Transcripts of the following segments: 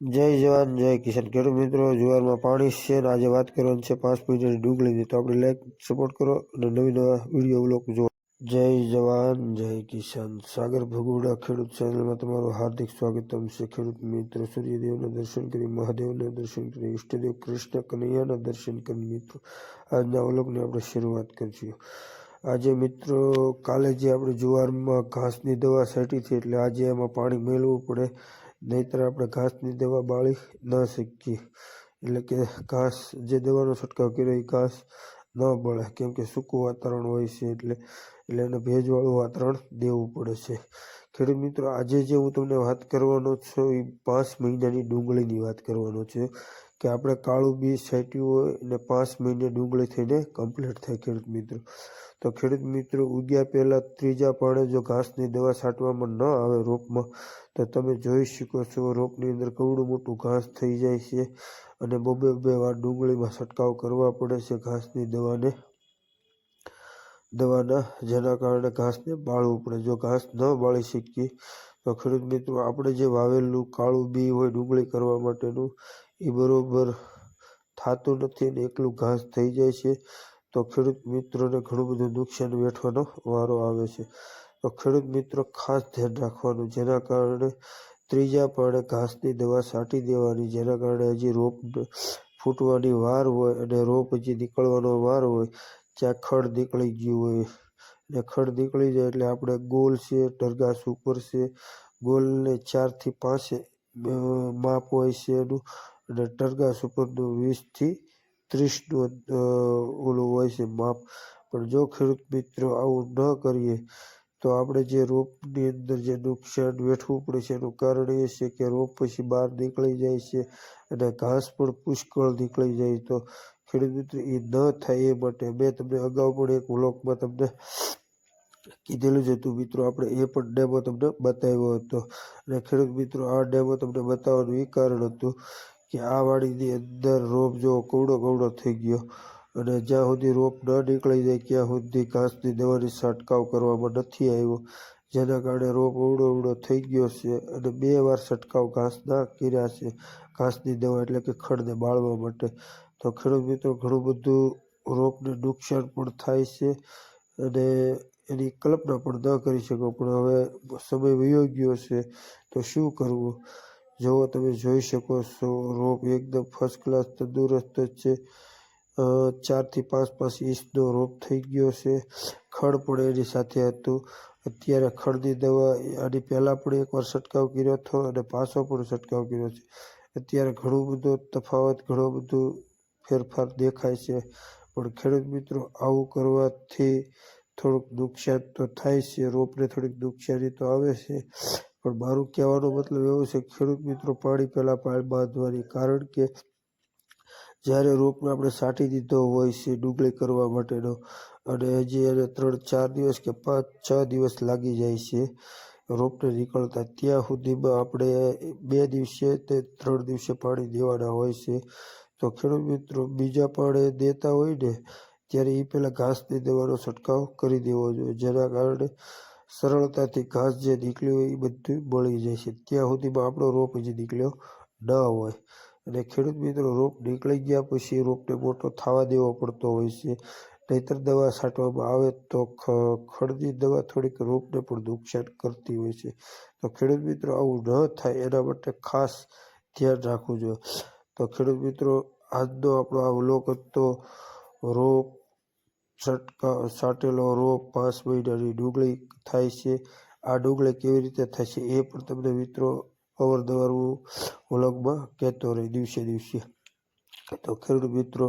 જય જવાન, જય કિસાન. ખેડૂત મિત્રો, જુવારમાં પાણી છે ને આજે વાત કરવાની છે પાંચ મિનિટની ડુંગળીની. તો આપણે લાઈક સપોર્ટ કરો અને નવી નવા વીડિયો બ્લોક જુઓ જય જવાન, જય કિસાન. સાગર ભગુડા ખેડૂત ચેનલમાં તમારું હાર્દિક સ્વાગતમ છે ખેડૂત મિત્રો. સૂર્યદેવના દર્શન કરી, મહાદેવના દર્શન કરી, ઈષ્ટદેવ કૃષ્ણ કનૈયાના દર્શન કરી મિત્રો. આજના અવલોકની આપણે શરૂઆત કરીશું. આજે મિત્રો, કાલે જે આપણે જુવારમાં ઘાસની દવા છાંટી થઈ એટલે આજે એમાં પાણી મેળવવું પડે. નહીંતર આપણે ઘાસની દવા બાળી ન શકીએ. એટલે કે ઘાસ જે દવાનો છંટકાવ કર્યો એ ઘાસ ન બળે. કેમ કે સૂકું વાતાવરણ હોય છે એટલે એટલે એને ભેજવાળું વાતાવરણ દેવું પડે છે. ખેડૂત મિત્રો, આજે જે હું તમને વાત કરવાનો છું એ પાંચ મહિનાની ડુંગળીની વાત કરવાનો છે કે આપણે કાળું બી છાંટ્યું હોય અને પાંચ મહિને ડુંગળી થઈને કમ્પ્લીટ થાય ખેડૂત મિત્રો. તો ખેડૂત મિત્રો, ઉગ્યા પહેલાં ત્રીજા પાણે જો ઘાસની દવા છાંટવામાં ન આવે રોપમાં તો તમે જોઈ શકો છો રોપની અંદર કવડું મોટું ઘાસ થઈ જાય છે અને બબે બે વાર ડુંગળીમાં છંટકાવ કરવા પડે છે ઘાસની દવાને. દવાના, જેના કારણે ઘાસને બાળવું પડે. જો ઘાસ ન બાળી શકીએ, તો ખેડૂત મિત્રો, આપણે જે વાવેલું કાળું બી હોય ડુંગળી કરવા માટેનું, એ બરોબર થતું નથી ને એકલું ઘાસ થઈ જાય છે, તો ખેડૂત મિત્રોને ઘણું બધું નુકસાન વેઠવાનો વારો આવે છે. તો ખેડૂત મિત્રો ખાસ ધ્યાન રાખવાનું, જેના કારણે ત્રીજા પાણે ઘાસની દવા છાંટી દેવાની, જેના કારણે હજી રોપ ફૂટવાની વાર હોય અને રોપ હજી નીકળવાનો વાર હોય, ત્યાં ખડ નીકળી ગયું હોય. ને ખડ નીકળી જાય એટલે આપણે ગોલ છે ટરગાસ ઉપર છે, ગોલને ચારથી પાંચ માપ હોય છે એનું, અને ટરગાસ ઉપરનું વીસથી ત્રીસનું ઓલું હોય છે માપ. પણ જો ખેડૂત મિત્રો આવું ન કરીએ તો આપણે જે રોપની અંદર જે નુકસાન વેઠવું પડે છે, એનું કારણ એ છે કે રોપ પછી બહાર નીકળી જાય છે અને ઘાસ પણ પુષ્કળ નીકળી જાય તો ખેડૂત મિત્ર, એ ન થાય એ માટે મેં તમને અગાઉ પણ એક વ્લોગમાં તમને કીધેલું જ હતું. મિત્રો, આપણે એ પણ ડેમો તમને બતાવ્યો હતો. અને ખેડૂત મિત્રો, આ ડેમો તમને બતાવવાનું એ કારણ હતું કે આ વાડીની અંદર રોપ જો કવડો કવડો થઈ ગયો અને જ્યાં સુધી રોપ ન નીકળી જાય, ત્યાં સુધી ઘાસની દવાની છંટકાવ કરવામાં નથી આવ્યો, જેના કારણે રોપ ઉડો ઉડો થઈ ગયો છે અને બે વાર છંટકાવ ઘાસના કર્યા છે. ઘાસની દવા એટલે કે ખડને બાળવા માટે. તો ખેડૂત મિત્રો, ઘણું બધું રોપને નુકસાન પણ થાય છે અને એની કલ્પના પણ ન કરી શકો, પણ હવે સમય વયો ગયો છે, તો શું કરવું? જો તમે જોઈ શકો છો, રોપ એકદમ ફર્સ્ટ ક્લાસ તંદુરસ્ત જ છે. ચારથી પાંચ પાંચ ઇંચનો રોપ થઈ ગયો છે. ખડ પણ એની સાથે હતું. અત્યારે ખડની દવા, આની પહેલાં પણ એકવાર છંટકાવ કર્યો હતો અને પાછો પણ છંટકાવ કર્યો છે. અત્યારે ઘણું બધો તફાવત, ઘણો બધું ફેરફાર દેખાય છે. પણ ખેડૂત મિત્રો, આવું કરવાથી થોડુંક નુકસાન તો થાય છે. રોપને થોડીક નુકસાની તો આવે છે. પણ મારું કહેવાનો મતલબ એવો છે ખેડૂત મિત્રો, પાણી પહેલાં પાણી બાંધવાની. કારણ કે જ્યારે રોપને આપણે છાંટી દીધો હોય છે ડુંગળી કરવા માટેનો. અને એને ત્રણ ચાર દિવસ કે પાંચ છ દિવસ લાગી જાય છે રોપને નીકળતા. ત્યાં સુધીમાં આપણે બે દિવસે તે ત્રણ દિવસે પાણી દેવાના હોય છે. તો ખેડૂત મિત્રો, બીજા પાણી દેતા હોય ને, ત્યારે એ પહેલાં ઘાસની દવાનો છંટકાવ કરી દેવો જોઈએ. જેના કારણે સરળતાથી ઘાસ જે નીકળ્યું હોય એ બધું બળી જાય છે. ત્યાં સુધીમાં આપણો રોપ હજી નીકળ્યો ન હોય. અને ખેડૂત મિત્રો, રોપ નીકળી ગયા પછી રોપને મોટો થવા દેવો પડતો હોય છે. નહીતર દવા છાંટવામાં આવે તો ખડની દવા થોડીક રોપને પણ નુકસાન કરતી હોય છે. તો ખેડૂત મિત્રો, આવું ન થાય એના માટે ખાસ ધ્યાન રાખવું જોઈએ. તો ખેડૂત મિત્રો, આજનો આપણો આ વ્લોગ તો રોપ છટકા, છાંટેલો રોપ પાંચ મહિનાની ડુંગળી થાય છે. આ ડુંગળી કેવી રીતે છે એ પણ તમને મિત્રો અવારનવાર હું વ્લોગમાં કહેતો રહી, દિવસે દિવસે. તો ખેડૂત મિત્રો,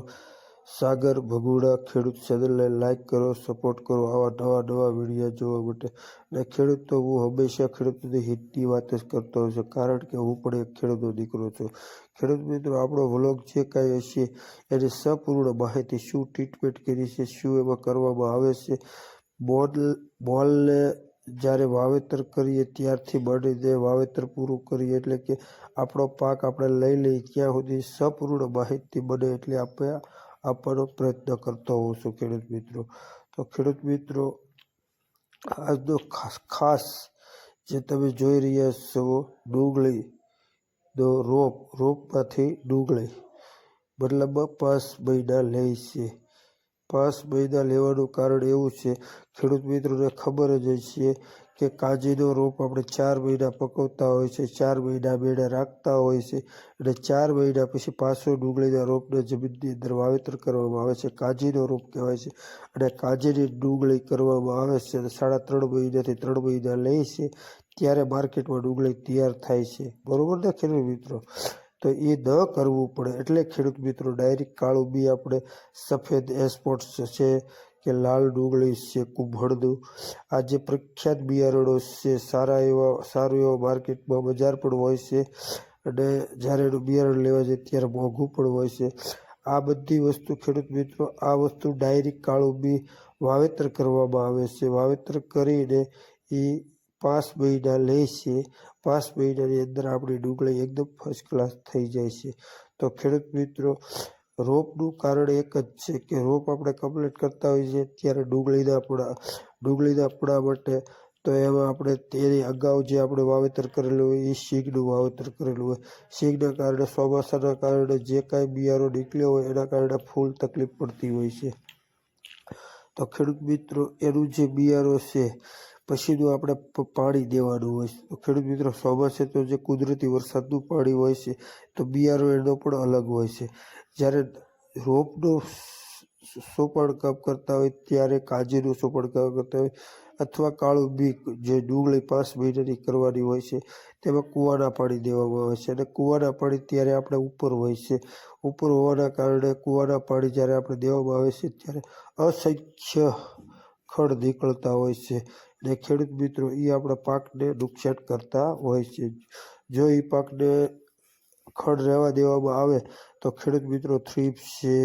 સાગર ભગુડા ખેડૂત ચેનલને લાઈક કરો સપોર્ટ કરો, આવા નવા નવા વીડિયો જોવા માટે. અને ખેડૂત તો હું હંમેશા ખેડૂતોની હિતની વાત જ કરતો હોઉં છું, કારણ કે હું પણ એક ખેડૂતનો દીકરો છું. ખેડૂત મિત્રો, આપણો વ્લોગ જે કાંઈ હશે, એની સંપૂર્ણ માહિતી શું ટ્રીટમેન્ટ કરી છે, શું એમાં કરવામાં આવે છે મોલ મોલને જ્યારે વાવેતર કરીએ ત્યારથી માંડીને વાવેતર પૂરું કરીએ એટલે કે આપણો પાક આપણે લઈ લઈએ ત્યાં સુધી સંપૂર્ણ માહિતી બને એટલે આપણે આપવાનો પ્રયત્ન કરતો હોઉં છું ખેડૂત મિત્રો. તો ખેડૂત મિત્રો, આજનો ખાસ ખાસ જે તમે જોઈ રહ્યા છો ડુંગળી દો રોપ, રોપમાંથી ડુંગળી મતલબમાં પાંચ મહિના લે છે. પાંચ મહિના લેવાનું કારણ એવું છે. ખેડૂત મિત્રોને ખબર જ હોય છે કે કાજીનો રોપ આપણે ચાર મહિના પકવતા હોય છે, ચાર મહિના મેળા રાખતા હોય છે અને ચાર મહિના પછી પાછો ડુંગળીના રોપને જમીનની અંદર વાવેતર કરવામાં આવે છે. કાજીનો રોપ કહેવાય છે અને કાજીની ડુંગળી કરવામાં આવે છે અને સાડા ત્રણ મહિનાથી ત્રણ મહિના લે છે, ત્યારે માર્કેટમાં ડુંગળી તૈયાર થાય છે. બરોબર ને ખેડૂત મિત્રો? તો એ ન કરવું પડે. એટલે ખેડૂત મિત્રો ડાયરેક્ટ કાળું બી આપણે સફેદ એસ્પોર્ટ્સ છે કે લાલ ડુંગળી છે કુંભળનું આ જે પ્રખ્યાત બિયારણો છે, સારા એવા, સારું એવા માર્કેટમાં બજાર પણ હોય છે. અને જ્યારે બિયારણ લેવા જાય ત્યારે મોંઘું પણ હોય છે. આ બધી વસ્તુ ખેડૂત મિત્રો, આ વસ્તુ ડાયરેક્ટ કાળું બી વાવેતર કરવામાં આવે છે. વાવેતર કરીને એ પાંચ મહિના લે છે. પાંચ મહિનાની અંદર આપણી ડુંગળી એકદમ ફર્સ્ટ ક્લાસ થઈ જાય છે. તો ખેડૂત મિત્રો, રોપનું કારણ એક જ છે કે રોપ આપણે કમ્પ્લીટ કરતા હોઈએ છીએ ત્યારે ડુંગળીના પડા ડુંગળીના પડા માટે તો એમાં આપણે તેની અગાઉ જે આપણે વાવેતર કરેલું હોય એ શીંગનું વાવેતર કરેલું હોય. શીંગના કારણે, ચોમાસાના કારણે જે કાંઈ બિયારો નીકળ્યો હોય એના કારણે ફૂલ તકલીફ પડતી હોય છે. તો ખેડૂત મિત્રો, એનું જે બિયારો છે પછીનું આપણે પાણી દેવાનું હોય છે તો ખેડૂત મિત્રો ચોમાસે તો જે કુદરતી વરસાદનું પાણી હોય છે, તો બિયારો એનો પણ અલગ હોય છે. જ્યારે રોપનો સોપણ કામ કરતા હોય, ત્યારે કાજીનું સોપણ કામ કરતા હોય, અથવા કાળું બીક જે ડુંગળી પાંચ મહિનાની કરવાની હોય છે, તેમાં કૂવાના પાણી દેવામાં આવે છે. અને કૂવાના પાણી ત્યારે આપણે ઉપર હોય છે. ઉપર હોવાના કારણે કૂવાના પાણી જ્યારે આપણે દેવામાં આવે છે, ત્યારે અસંખ્ય ખડ નીકળતા હોય છે. અને ખેડૂત મિત્રો એ આપણા પાકને નુકસાન કરતા હોય છે. જો એ પાકને ખડ રહેવા દેવામાં આવે, તો ખેડૂત મિત્રો થ્રીપ્સ છે,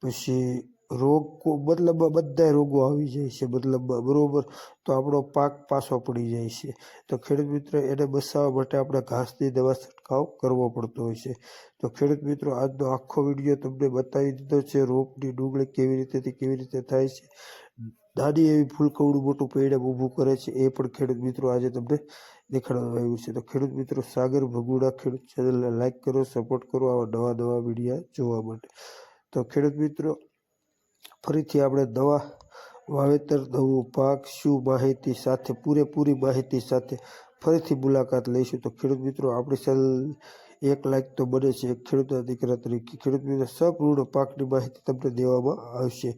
પછી રોગ મતલબમાં બધા રોગો આવી જાય છે મતલબમાં બરાબર, તો આપણો પાક પાછો પડી જાય છે. તો ખેડૂત મિત્રો, એને બચાવવા માટે આપણે ઘાસની દવા છંટકાવ કરવો પડતો હોય છે. તો ખેડૂત મિત્રો, આજનો આખો વીડિયો તમને બતાવી દીધો છે રોપની ડુંગળી કેવી રીતેથી કેવી રીતે થાય છે નાની એવી ફૂલકવડું મોટું પરિણામ ઊભું કરે છે, એ પણ ખેડૂત મિત્રો આજે તમને દેખાડવામાં આવ્યું છે. તો ખેડૂત મિત્રો, સાગર ભગુડા ખેડૂત ચેનલને લાઈક કરો સપોર્ટ કરો આવા નવા નવા વિડીયા જોવા માટે. તો ખેડૂત મિત્રો, ફરીથી આપણે દવા વાવેતર, નવું પાક, શું માહિતી સાથે, પૂરેપૂરી માહિતી સાથે ફરીથી મુલાકાત લઈશું. તો ખેડૂત મિત્રો, આપણી ચેનલ એક લાખ તો બને છે. એક ખેડૂતના દીકરા તરીકે ખેડૂત મિત્ર સંપૂર્ણ પાકની માહિતી તમને દેવામાં આવશે.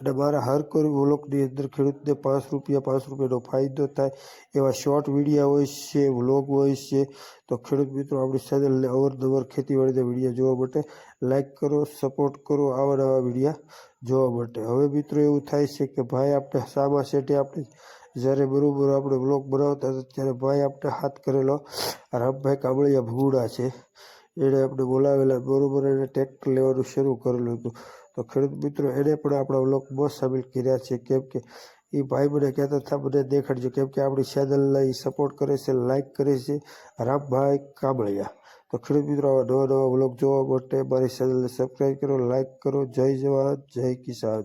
અને મારા હર કોઈ વ્લોગની અંદર ખેડૂતને પાંચ રૂપિયા, પાંચ રૂપિયાનો ફાયદો થાય એવા શોર્ટ વિડીયા હોય છે, વ્લોગ હોય છે. તો ખેડૂત મિત્રો, આપણી ચેનલને અવરનવર ખેતીવાડીના વિડીયા જોવા માટે લાઈક કરો સપોર્ટ કરો આવા નવા વિડીયા જોવા માટે. હવે મિત્રો, એવું થાય છે કે ભાઈ આપણે સામા સેટે આપણે જ્યારે બરાબર આપણે બ્લોક બનાવતા હતા, ત્યારે ભાઈ આપણે હાથ કરેલો. રામભાઈ કાબળિયા ભૂગુડા છે. એણે આપણે બોલાવેલા, બરાબર એને ટ્રેક્ટર લેવાનું શરૂ કરેલું હતું. તો ખેડૂત મિત્રો, એને પણ આપણા બ્લોગમાં સામેલ કર્યા છે. કેમ કે એ ભાઈ મને કહેતા હતા, મને દેખાડજો. કેમ કે આપણી ચેનલને એ સપોર્ટ કરે છે લાઇક કરે છે. રામભાઈ કાબળિયા. તો ખેડૂત મિત્રો, આવા નવા નવા બ્લોગ જોવા માટે મારી ચેનલને સબસ્ક્રાઈબ કરો લાઇક કરો. જય જવાન જય કિસાન.